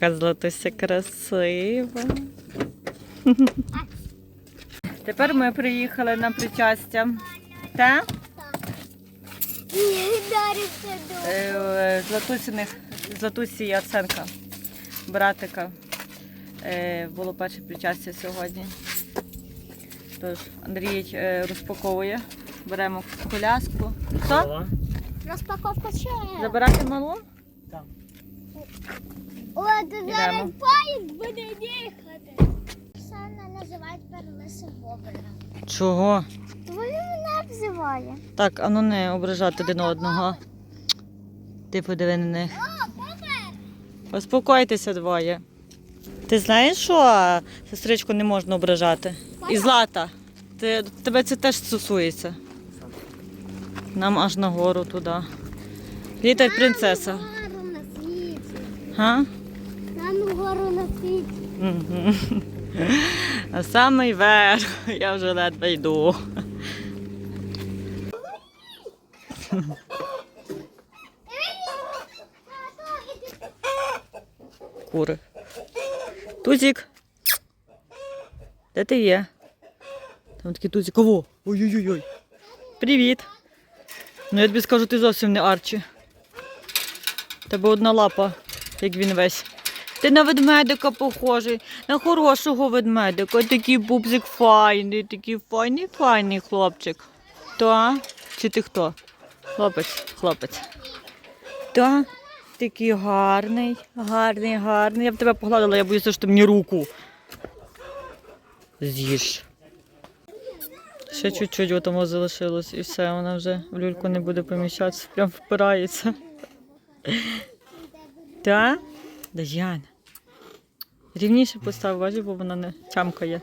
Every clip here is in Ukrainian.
Яка красива. Тепер ми приїхали на причастя. Та? Е, Златусіних, Златусі і Арсенка, братика. Е, Було перше причастя сьогодні. Тож, Андрій е, розпаковує. Беремо коляску. Що? Розпаковка ще. Забирати малу? От зараз поїзд буде їхати. Оксана називають перлиси Бобрина. Чого? Вони мене обзиває. Так, а ну не ображати один одного. Ти подиви на них. О, Бобер! Успокойтеся двоє. Ти знаєш, що сестричку не можна ображати? І злата. Ти, тебе це теж стосується. Нам аж нагору туди. Літай, принцеса. Гору на світі. Га? Там гору на світі. А самий верх, я вже ледве йду. Кури. Тузик. Де ти є? Там такий тузик. Кого? Ой-ой-ой. Привіт. Ну я тобі скажу, ти зовсім не Арчі. У Тебе одна лапа, як він весь. Ти на ведмедика похожий, на хорошого ведмедика. Такий пупсик файний, такий файний, файний хлопчик. Та? Чи ти хто? Хлопець, хлопець. Та? Такий гарний, гарний, гарний. Я б тебе погладила, я боюся, що ти мені руку. З'їж. Ще чуть-чуть отому залишилось і все, вона вже в люльку не буде поміщатися, прям впирається. Та? Даяна. Рівніше постав, бачиш, бо вона не чамкає.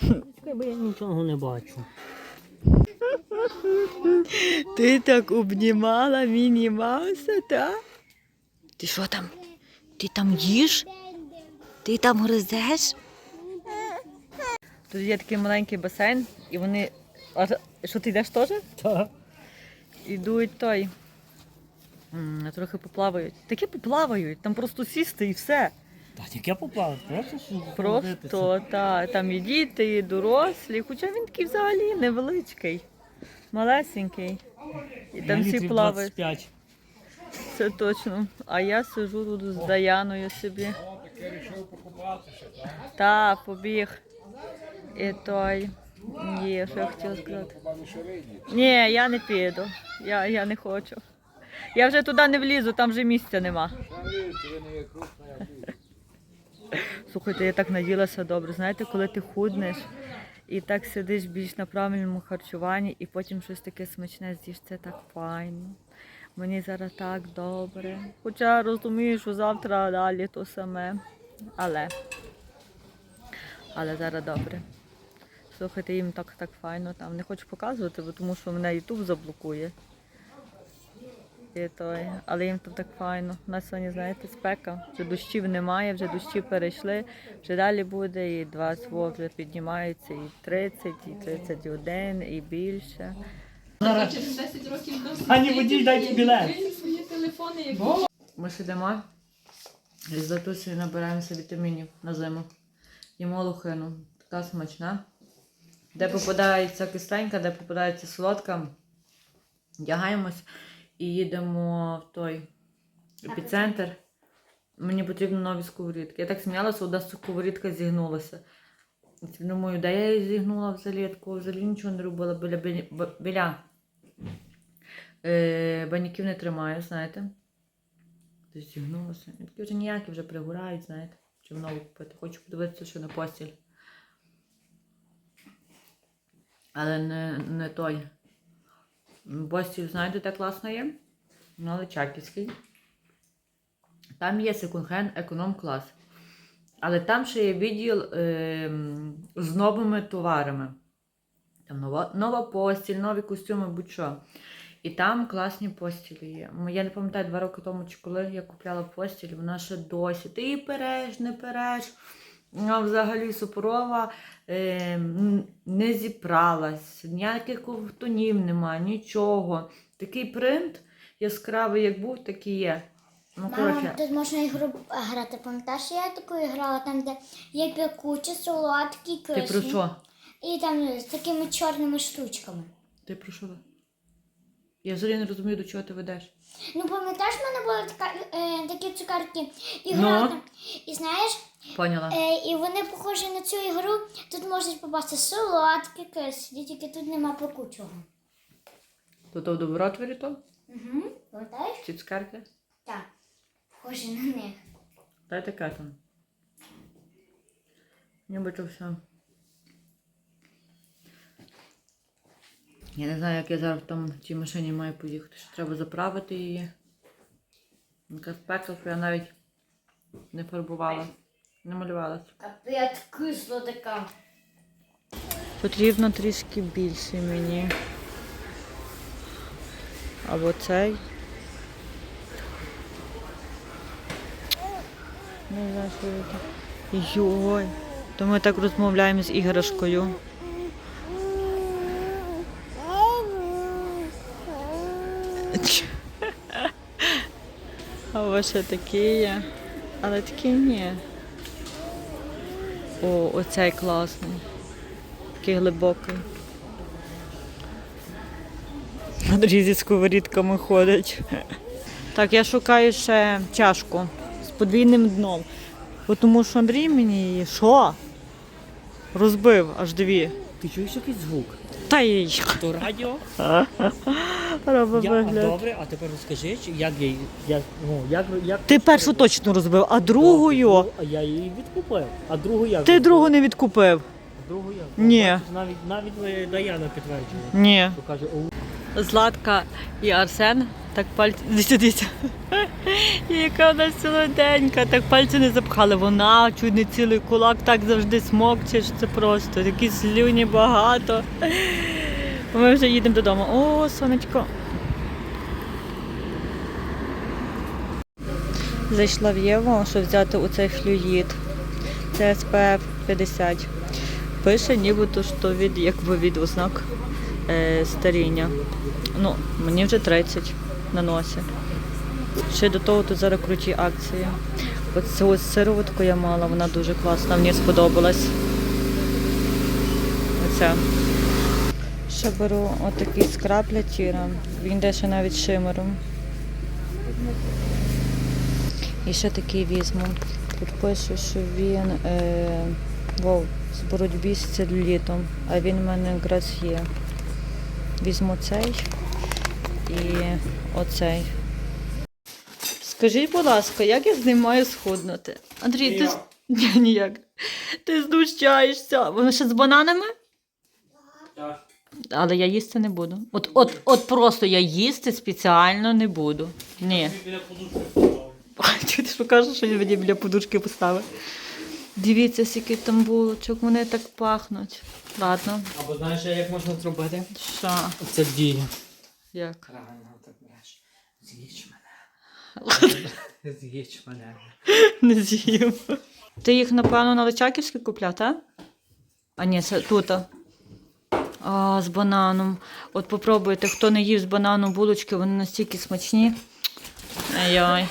Чекай, бо я нічого не бачу. Ти так обнімала Міні Мауса, та? Ти що там? Ти там їш? Ти там гризеш? Тут є такий маленький басейн, і вони. А що ти йдеш теж? Так. Ідуть той. Трохи поплавають. Такі поплавають, там просто сісти і все. Та яке попало? Просто що Просто та, там і діти, і дорослі, хоча він такий взагалі невеличкий, малесенький. І там всі плавають. 25. Це точно. А я сижу тут з Даяною собі. Та, побіг. І той. Ні, що я хотіла сказати. Ні, я не піду. Я, я не хочу. Я вже туди не влізу, там вже місця нема. Слухайте, я так наділася добре. Знаєте, коли ти худнеш і так сидиш більш на правильному харчуванні, і потім щось таке смачне з'їш, це так файно. Мені зараз так добре. Хоча розумію, що завтра далі то саме. Але. Але зараз добре. Слухайте, їм так так файно там. Не хочу показувати, бо тому що мене Ютуб заблокує. І той. Але їм там так файно. У нас сьогодні, знаєте, спека. Вже дощів немає, вже дощі перейшли. Вже далі буде і 20 во вже піднімаються, і 30, і 31, і більше. Через 10 років. Пані водій, дайте білет. Свої телефони, як Ми сидимо і з Латусею набираємося вітамінів на зиму. Їмо лохину. Така смачна. Де попадається кисленька, де попадається солодка. Вдягаємось і їдемо в той епіцентр. Мені потрібно нові сковорідки. Я так сміялася, одна сковорідка зігнулася. Думаю, де я її зігнула взагалі, я такого взагалі нічого не робила біля, біля, біля е, баняків не тримаю, знаєте. Десь зігнулося. І такі вже ніякі вже пригорають, знаєте. Чим нову купити. Хочу подивитися, що на постіль. Але не, не той. Постіль, знаєте, де класно є? Але Чаківський. Там є секонд-хенд економ-клас. Але там ще є відділ е, з новими товарами. Там нова, нова постіль, нові костюми, будь-що. І там класні постілі є. Я не пам'ятаю, два роки тому чи коли я купляла постіль, вона ще досі. Ти її переш, не переш. Вона взагалі супорова, е, не зіпралась, ніяких ковтунів немає, нічого. Такий принт яскравий, як був, так і є. Ну, Мама, коротше, тут можна ігру грати. Пам'ятаєш, я таку грала, там, де є пекучі, солодкі, ти кисні. про що? І там з такими чорними штучками. Ти про що? Я взагалі не розумію, до чого ти ведеш. Ну, пам'ятаєш, в мене були така, е, такі цукерки і Ну. І знаєш, Поняла. е, і вони похожі на цю ігру. Тут можуть попасти солодкі, кислі, тільки тут нема пекучого. То то в добротворі то? Угу. Пам'ятаєш? Ці цукерки? Так. Похожі на них. Дайте кетон. Ніби то все. Я не знаю, як я зараз там в цій машині маю поїхати. Що треба заправити її. Яка спека, що я навіть не фарбувала, не малювалася. Капець кисло така. Потрібно трішки більше мені. Або цей. Не знаю, що це. Йой. То ми так розмовляємо з іграшкою. А ще такі є. Але такі ні. О, оцей класний. Такий глибокий. Андрій зі сковорідками ходить. Так, я шукаю ще чашку з подвійним дном. Бо Тому що Андрій мені її що? Розбив аж дві. Ти чуєш якийсь звук? Та їй То радіо? робить Я, вигляд. добре, а тепер розкажи, чи як я, її- я, ну, як, як... Ти першу точно розбив, а другою. А я її відкупив. А другу як? Ти другу не відкупив. Другу як? Ні. Бачиш, Навіть, навіть е, Даяна підтверджує. Ні. То каже, о, Златка і Арсен так пальці. Дивіться, дивіться. Яка вона солоденька, так пальці не запхали. Вона не цілий кулак так завжди смокче, це просто. Такі слюні багато. Ми вже їдемо додому. О, сонечко. Зайшла в Єву, щоб взяти оцей флюїд. Це SPF 50. Пише нібито, що від, якби від ознак е, старіння. Ну, мені вже 30 на носі. Ще до того тут зараз круті акції. Цю ось сироватку я мала, вона дуже класна, мені сподобалась. Оце. Ще беру отакий скраб тіла. Він йде ще навіть шимером. І ще такий візьму. Тут пише, що він е, вов, з боротьбі з целюлітом, а він в мене якраз є. Візьму цей і оцей. Скажіть, будь ласка, як я з ним маю схуднути? Андрій, ти Ні, ніяк. Ти знущаєшся. Воно ще з бананами? так. Але я їсти не буду. От, от, от просто я їсти спеціально не буду. Ні. Біля подушки. Ти що кажеш, що я мені біля подушки поставив? Дивіться, скільки там булочок, вони так пахнуть. Ладно, Або знаєш, як можна зробити? що? Це діє. Як? Правильно, так береш. З'їж мене. З'їж мене. Не з'їм. Ти їх, напевно, на Личаківській купляв, так? А ні, це тут. А, з бананом. От попробуйте, хто не їв з бананом булочки, вони настільки смачні. Ай-ой.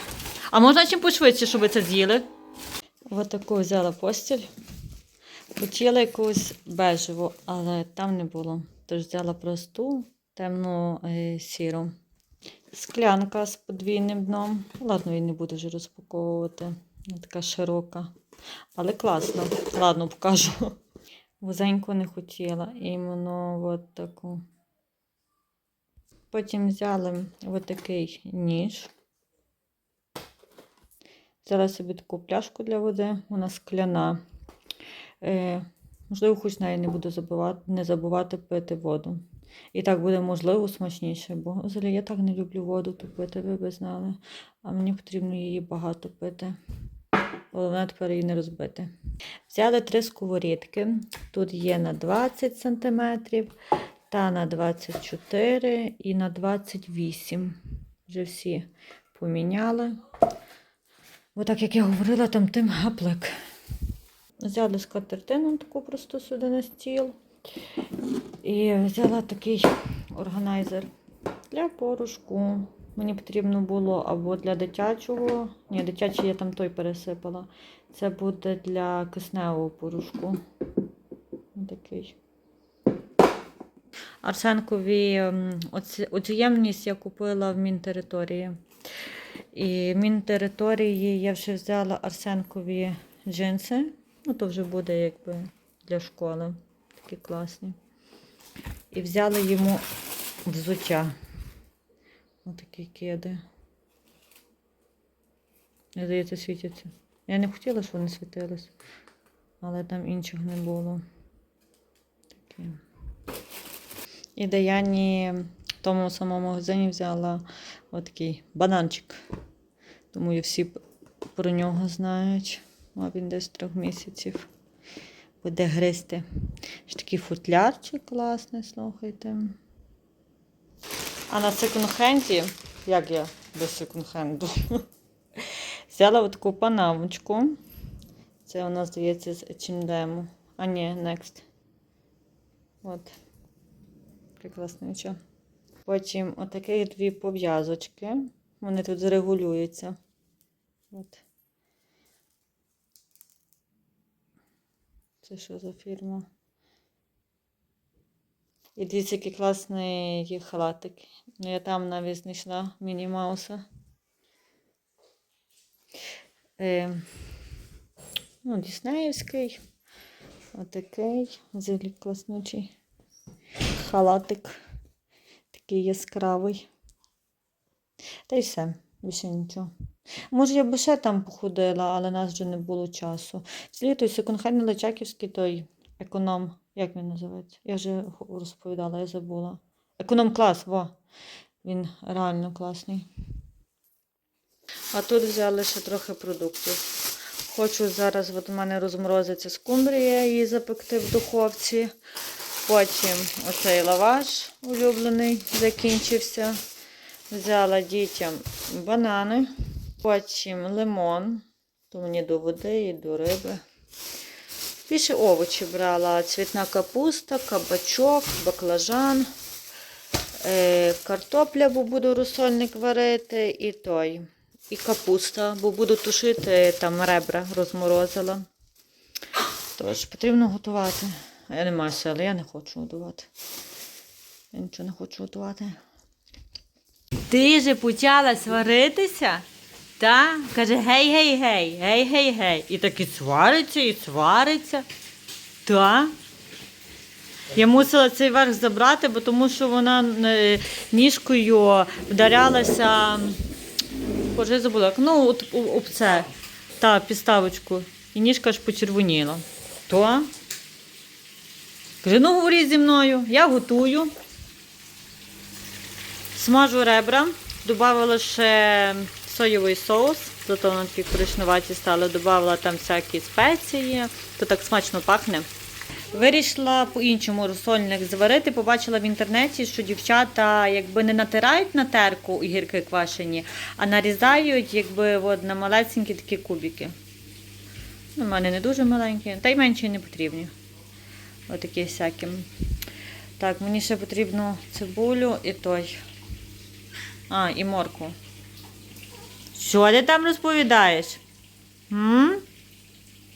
А можна чим пошвидше, щоб ви це з'їли? Ось таку взяла постіль. Хотіла якусь бежеву, але там не було. Тож взяла просту, темну е, сіру. Склянка з подвійним дном. Ладно, її не буду вже розпаковувати. Вона така широка. Але класно. Ладно, покажу. Вузеньку не хотіла. Іменно от таку. Потім взяли от такий ніж. Взяла собі таку пляшку для води, вона скляна. Е, можливо, хоч неї не буду забувати, не забувати пити воду. І так буде, можливо, смачніше, бо взагалі я так не люблю воду пити, ви б знали. А мені потрібно її багато пити. Головне тепер її не розбити. Взяли три сковорідки. Тут є на 20 см, та на 24 і на 28. Вже всі поміняли. Бо так як я говорила, там тим гаплик. Взяли скатертину таку просто сюди на стіл. І взяла такий органайзер для порошку. Мені потрібно було або для дитячого. Ні, дитячий я там той пересипала. Це буде для кисневого порошку. Такий. Арсенкові ем, оці- оцю ємність я купила в Мінтериторії. І в Мінтериторії я вже взяла Арсенкові джинси. Ну, то вже буде якби для школи. Такі класні. І взяла йому взуття. Отакі кеди. Я здається, світяться. Я не хотіла, щоб вони світились, але там інших не було. Такі. І Даяні в тому самому магазині взяла отакий бананчик. Думаю, всі про нього знають. А він десь трьох місяців буде гристи. Ще такий футлярчик класний, слухайте. А на секонд-хенді, як я без секонд-хенду, взяла таку панамочку. Це у нас, здається, з H&M. А ні, Next. От. Прекраснюча. Потім отакі дві пов'язочки. Вони тут зарегулюються. От. Це що за фірма? І дивіться, який класний є халатик. Ну, я там навіть знайшла Міні Мауса. Е, ну, Діснеївський. Отакий. Взагалі класнючий. Халатик. Такий яскравий. Та й все, більше нічого. Може, я б ще там походила, але нас вже не було часу. Слід той секонд-хенд Личаківський той економ. Як він називається? Я вже розповідала, я забула. Економ-клас, во. Він реально класний. А тут взяли ще трохи продуктів. Хочу зараз, от у мене розморозиться скумбрія, її запекти в духовці. Потім оцей лаваш улюблений закінчився. Взяла дітям банани, потім лимон, то мені до води і до риби. Більше овочі брала: цвітна капуста, кабачок, баклажан, е, картопля, бо буду розсольник варити, і той, і капуста, бо буду тушити там ребра розморозила. Тож потрібно готувати. Я не маю сили, я не хочу готувати. Я нічого не хочу готувати. Ти же почала сваритися? Та? Каже, гей, гей, гей, гей, гей, гей. І так і свариться, і свариться. Та? Я мусила цей верх забрати, бо тому що вона е, ніжкою вдарялася. Боже, я забула. Ну, от об- це. Та, підставочку. І ніжка аж почервоніла. То? Каже, ну говори зі мною, я готую. Смажу ребра, додавала ще соєвий соус, зато вони такі коричневаті стали, додавала там всякі спеції, то так смачно пахне. Вирішила по-іншому розсольник зварити. Побачила в інтернеті, що дівчата якби не натирають на терку огірки квашені, а нарізають якби от, на малесенькі такі кубики. Ну, У мене не дуже маленькі, та й менші не потрібні. Отакі всякі. Так, мені ще потрібно цибулю і той. А, і морку. Що ти там розповідаєш? М?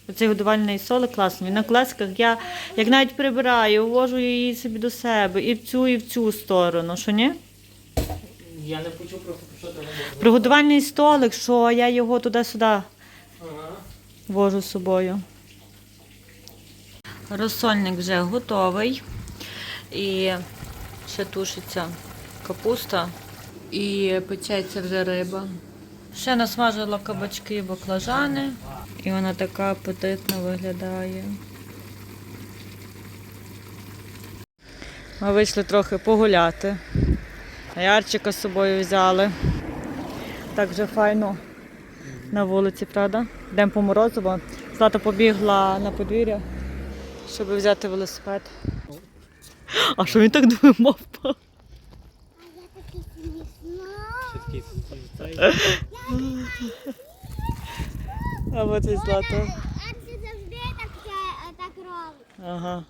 Оцей годувальний солик класний. Він на класках я як навіть прибираю, ввожу її собі до себе і в цю, і в цю сторону. Що ні? Я не почув просто про що ти говориш. Приготувальний столик, що я його туди-сюди Ага. вожу з собою. Розсольник вже готовий. І ще тушиться капуста і печеться вже риба. Ще насмажила кабачки баклажани. І вона така апетитно виглядає. Ми вийшли трохи погуляти. Ярчика з собою взяли. Так вже файно на вулиці, правда? Йдемо по Морозово. Злата побігла на подвір'я, щоб взяти велосипед. А що він так думав? мавпа? А я такий смішно. Ще цей. А от і Злата. Ага.